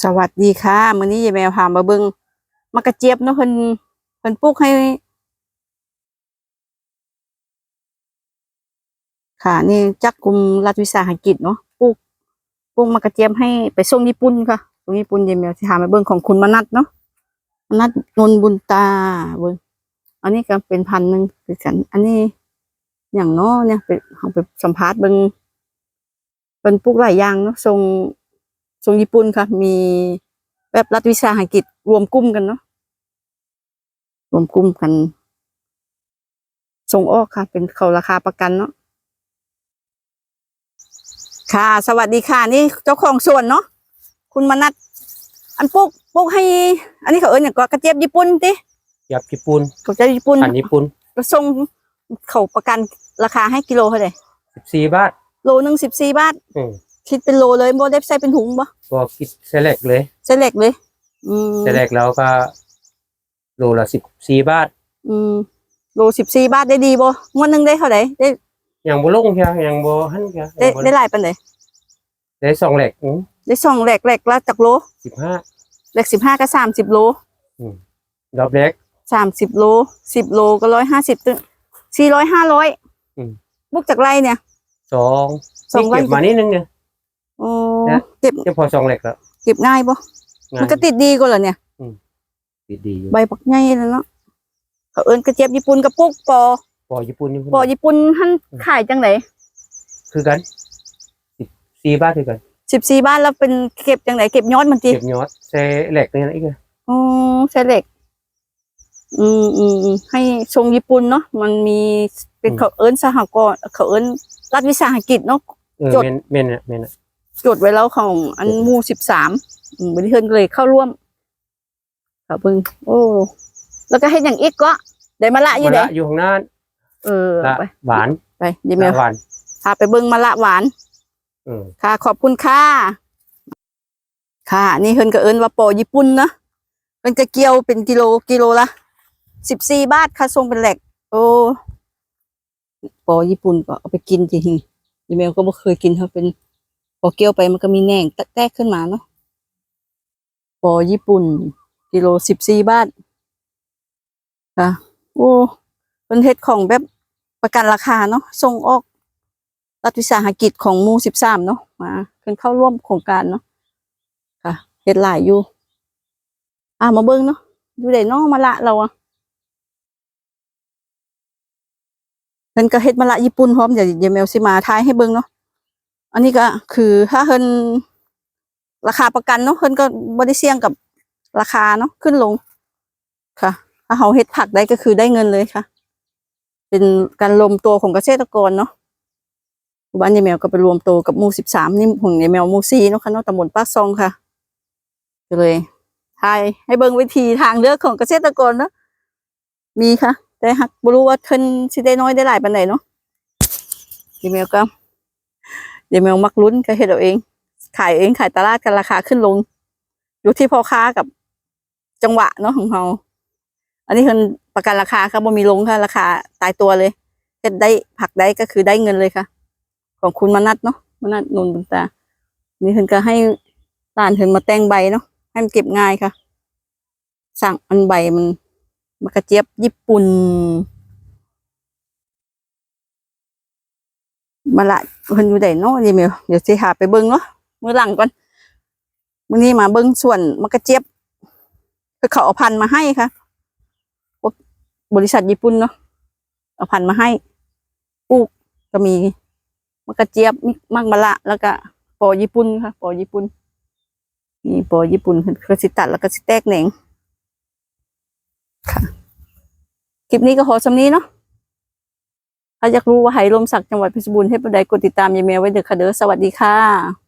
สวัสดีค่ะมื้อนี้ยายแมวพามาเบิ่งมะกระเจี๊ยบเนาะเพิ่นเพิ่นปลูกให้ ค่ะ นี่จักกลุ่มรัฐวิสาหกิจเนาะปลูกปลูกมะกระเจี๊ยบให้ไปส่งญี่ปุ่นค่ะส่งญี่ปุ่นยายแมวสิหามาเบิ่งของคุณมนัทเนาะมนัทนนบุญตาเบิ่งอันนี้ก็เป็นพันหนึ่งคือกัน อันนี้อย่างเนาะเนี่ยไปเอาไปสัมภาษณ์เบิ่งเป็นปลูกหลายอย่างเนาะส่ง ส่งญี่ปุ่นค่ะ มีแบบรัฐวิสาหกิจรวมกลุ่มกันเนาะรวมกลุ่มกัน ส่งออกค่ะ เป็นเขาราคาประกันเนาะค่ะ สวัสดีค่ะ นี่เจ้าของสวนเนาะคุณมนัทอันปลูกปลูกให้ อันนี้เขาเอิ้นอย่างก็กระเจี๊ยบญี่ปุ่นติยับญี่ปุ่นเขาจะญี่ปุ่นพันธุ์ญี่ปุ่นแล้วส่งเขาประกันราคาให้กิโลเท่าไหร่สิบสี่บาทโลหนึ่งสิบสี่บาทอืม คิดเป็นโลเลยโมได้ใส่เป็นถุงบ่ก็คิดเซเล็กเลยเสเล็กเลย อืมเซเล็กแล้วก็โลละสิบสี่บาท อืมโลสิบสี่บาทได้ดีบ่งวดหนึ่งได้เท่าไหร่ได้ยังบ่ลงเชียวยังบ่หันเชียวได้ได้หลายปันไหนได้สองแหลกได้สองแหลกแหลกละจากโลสิบห้า แหลกสิบห้าก็สามสิบโลดอกเล็กสามสิบโลสิบโลก็ร้อยห้าสิบตึ้งสี่ร้อยห้าร้อยอืม บุกจากไรเนี่ย สองสองไร่นี่เก็บมานิดนึงเนี่ย อ๋อนะ เก็บจะพอสองแหลกแล้วเก็บง่ายบ่งามันก็ติดดีกว่าเหรอเนี่ย ติดดีอยู่ใบปักง่ายแล้วเนาะเขาเอิ้นกระเจี๊ยบญี่ปุ่นกระปุกปอพอญี่ปุ่นนี่ปอญี่ปุ่นหั่นขายจังไหนคือกันสิบสี่บาทคือกันสิบสี่บาทแล้วเป็นเก็บจังไหนเก็บยอดมันทีเก็บยอดเซเล็กนี่นะอีกอะอ๋อใช่เหล็ก อืมอืมอืมให้ทรงญี่ปุ่นเนาะมันมีเป็นเขาเอิ้นสหกรณ์เขาเอิ้นรัฐวิสาหกิจเนาะ เออจด เมนเมนอะเมนอะ จดไว้แล้วของอันจดหมู่สิบสามบริเทินก็เลยเข้าร่วมค่ะเพิ่งโอ้แล้วก็เฮ็ดอย่างอีกก็ได้มาละอยู่มะเด้ละอยู่ข้างหน้าเออละไปหวานไปเดี๋ยวแมวละหวานพาไปเบิ่งมะละหวานเออค่ะ ขอบคุณค่ะค่ะ นี่เพิ่นก็เอิ้นว่าปอญี่ปุ่นนะเพิ่นก็เกี่ยวเป็นกิโลกิโลละสิบสี่บาทค่ะส่งเป็นแหลก โอ้ปอญี่ปุ่นก็เอาไปกินจริงๆยีเมลก็บ่เคยกินเขาเป็น พอเกี่ยวไปมันก็มีแหน่งแตกขึ้นมาเนาะปอญี่ปุ่น กิโลสิบสี่บาทค่ะโอ้เป็นเฮ็ดของแบบประกันราคาเนาะส่งออกรัฐวิสาหกิจของมูสิบสามเนาะมาเพิ่นเข้าร่วมโครงการเนาะค่ะเฮ็ดหลายอยู่ อ่ามาเบิ่งเนาะอยู่ได้เนาะมาละเราอะเพิ่นก็เฮ็ดมาละญี่ปุ่นพร้อมเดี๋ยวเดี๋ยแมวสิมาทายให้เบิ่งเนาะ อันนี้ก็คือถ้าเพิ่นราคาประกันเนาะเพิ่นก็บ่ได้เสี่ยงกับราคาเนาะขึ้นลงค่ะ ถ้าเขาเฮ็ดผักได้ก็คือได้เงินเลยค่ะ เป็นการรวมตัวของเกษตรกรเนาะบ้านยายแมวก็ไปรวมตัวกับหมู่สิบสามนี่ของยายแมวหมู่สี่เนาะค่ะเนาะตำบลปากซองค่ะก็เลยทายให้เบิ่งวิธีทางเลือกของเกษตรกรเนาะมีค่ะ แต่หักบ่รู้ว่าเพิ่นสิได้น้อยได้หลายปานใดเนาะยายแมวก็ ยายวแมวมักลุ้นก็เฮ็ดเอาเอง ขายเองขายตลาดกันราคาขึ้นลง อยู่ที่พ่อค้ากับจังหวะเนาะของเราอันนี้เพิ่นประกันราคาค่ะบ่มีลงค่ะ ราคาตายตัวเลยเฮ็ดได้ผักได้ก็คือได้เงินเลยค่ะ ของคุณมนัทเนาะมนัทนนบุญตา นี่เพิ่นก็ให้หลานเพิ่นมาแต่งใบเนาะให้มันเก็บง่ายค่ะ สั่งอันใบมันมากระเจี๊ยบญี่ปุ่นมาละ เพิ่นอยู่ไดเนาะนี่แมวเดี๋ยวสิหาไปเบิ่งเนาะมื้อหลังก่อนมื้อนี้มาเบิ่งส่วนมะกระเจี๊ยบคือเขาเอาพันธุ์มาให้ค่ะ บริษัทญี่ปุ่นเนาะเอาพันธุ์มาให้ปลูกก็มีมะกระเจี๊ยบมิมักมะละ แล้วก็ปอญี่ปุ่นค่ะ ปอญี่ปุ่นนี่ปอญี่ปุ่นคือสิตัดแล้วก็สิแตกแหนงค่ะ คลิปนี้ก็ขอสำนี้เนาะ ถ้าอยากรู้ว่าไหลมสักจังหวัดเพชรบูรณ์ให้ปรนใดกดติดตามยายแมวไว้เด้อค่ะเด้อสวัสดีค่ะ